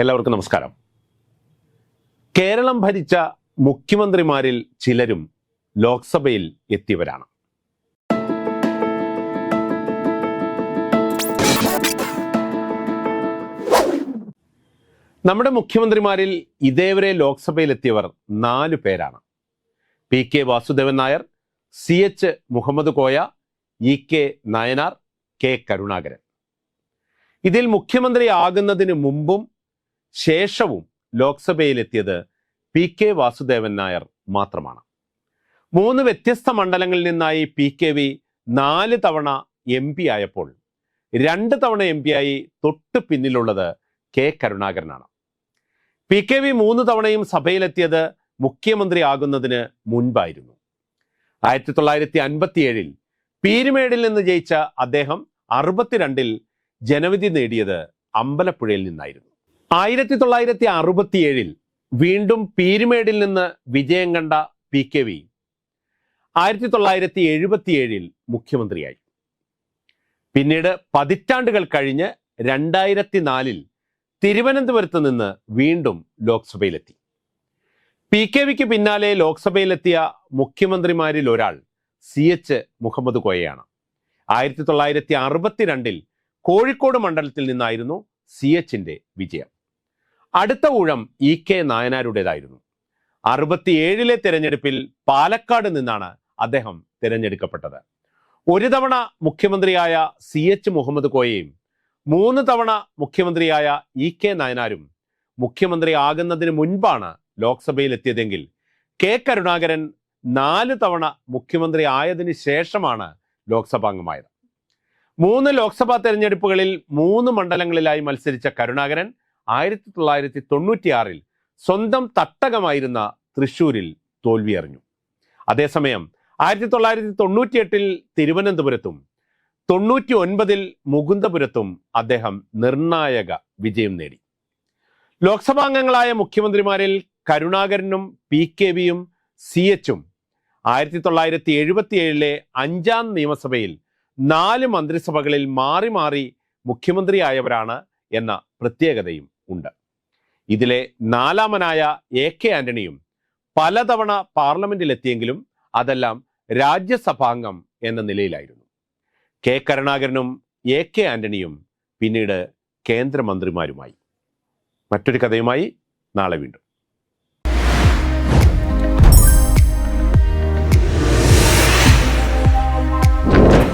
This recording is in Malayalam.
എല്ലാവർക്കും നമസ്കാരം. കേരളം ഭരിച്ച മുഖ്യമന്ത്രിമാരിൽ ചിലരും ലോക്സഭയിൽ എത്തിയവരാണ്. നമ്മുടെ മുഖ്യമന്ത്രിമാരിൽ ഇതേവരെ ലോക്സഭയിൽ എത്തിയവർ നാലു പേരാണ്. P K Vasudevan Nair C H Muhammad Koya E K Nayanar K Karunakaran. ഇതിൽ മുഖ്യമന്ത്രി ആകുന്നതിന് മുമ്പും ശേഷവും ലോക്സഭയിലെത്തിയത് പി കെ വാസുദേവൻ നായർ മാത്രമാണ്. മൂന്ന് വ്യത്യസ്ത മണ്ഡലങ്ങളിൽ നിന്നായി പി കെ വി നാല് തവണ എം പി ആയപ്പോൾ രണ്ട് തവണ എം പി ആയി തൊട്ട് പിന്നിലുള്ളത് കെ കരുണാകരനാണ്. പി കെ വി മൂന്ന് തവണയും സഭയിലെത്തിയത് മുഖ്യമന്ത്രി ആകുന്നതിന് മുൻപായിരുന്നു. ആയിരത്തി തൊള്ളായിരത്തി അൻപത്തിയേഴിൽ പീരുമേടിൽ നിന്ന് ജയിച്ച അദ്ദേഹം അറുപത്തിരണ്ടിൽ ജനവിധി നേടിയത് അമ്പലപ്പുഴയിൽ നിന്നായിരുന്നു. ആയിരത്തി തൊള്ളായിരത്തി അറുപത്തിയേഴിൽ വീണ്ടും പീരുമേടിൽ നിന്ന് വിജയം കണ്ട പി കെ വി ആയിരത്തി തൊള്ളായിരത്തി എഴുപത്തിയേഴിൽ മുഖ്യമന്ത്രിയായി. പിന്നീട് പതിറ്റാണ്ടുകൾ കഴിഞ്ഞ് രണ്ടായിരത്തി നാലിൽ തിരുവനന്തപുരത്ത് നിന്ന് വീണ്ടും ലോക്സഭയിലെത്തി. പി കെ വിക്ക് പിന്നാലെ ലോക്സഭയിലെത്തിയ മുഖ്യമന്ത്രിമാരിൽ ഒരാൾ സി എച്ച് മുഹമ്മദ് കോയയാണ്. ആയിരത്തി തൊള്ളായിരത്തി അറുപത്തിരണ്ടിൽ കോഴിക്കോട് മണ്ഡലത്തിൽ നിന്നായിരുന്നു സി എച്ചിന്റെ വിജയം. അടുത്ത ഊഴം ഇ കെ നായനാരുടേതായിരുന്നു. അറുപത്തിയേഴിലെ തെരഞ്ഞെടുപ്പിൽ പാലക്കാട് നിന്നാണ് അദ്ദേഹം തിരഞ്ഞെടുക്കപ്പെട്ടത്. ഒരു തവണ മുഖ്യമന്ത്രിയായ സി എച്ച് മുഹമ്മദ് കോയയും മൂന്ന് തവണ മുഖ്യമന്ത്രിയായ ഇ കെ നായനാരും മുഖ്യമന്ത്രി ആകുന്നതിന് മുൻപാണ് ലോക്സഭയിൽ എത്തിയതെങ്കിൽ കെ കരുണാകരൻ നാല് തവണ മുഖ്യമന്ത്രി ആയതിന് ശേഷമാണ് ലോക്സഭാംഗമായത്. മൂന്ന് ലോക്സഭാ തെരഞ്ഞെടുപ്പുകളിൽ മൂന്ന് മണ്ഡലങ്ങളിലായി മത്സരിച്ച കരുണാകരൻ ആയിരത്തി തൊള്ളായിരത്തി തൊണ്ണൂറ്റിയാറിൽ സ്വന്തം തട്ടകമായിരുന്ന തൃശൂരിൽ തോൽവി തോൽവിയറിഞ്ഞു. അതേസമയം ആയിരത്തി തൊള്ളായിരത്തി തൊണ്ണൂറ്റിയെട്ടിൽ തിരുവനന്തപുരത്തും തൊണ്ണൂറ്റി ഒൻപതിൽ മുകുന്ദപുരത്തും അദ്ദേഹം നിർണായക വിജയം നേടി. ലോക്സഭാംഗങ്ങളായ മുഖ്യമന്ത്രിമാരിൽ കരുണാകരനും പി കെ വിയും സി എച്ചും ആയിരത്തി തൊള്ളായിരത്തി എഴുപത്തിയേഴിലെ അഞ്ചാം നിയമസഭയിൽ നാല് മന്ത്രിസഭകളിൽ മാറി മാറി മുഖ്യമന്ത്രിയായവരാണ് എന്ന പ്രത്യേകതയും ഉണ്ട്. ഇതിലെ നാലാമനായ എ കെ ആന്റണിയും പലതവണ പാർലമെന്റിലെത്തിയെങ്കിലും അതെല്ലാം രാജ്യസഭാംഗം എന്ന നിലയിലായിരുന്നു. കെ കരുണാകരനും എ കെ ആന്റണിയും പിന്നീട് കേന്ദ്രമന്ത്രിമാരുമായി. മറ്റൊരു കഥയുമായി നാളെ വീണ്ടും.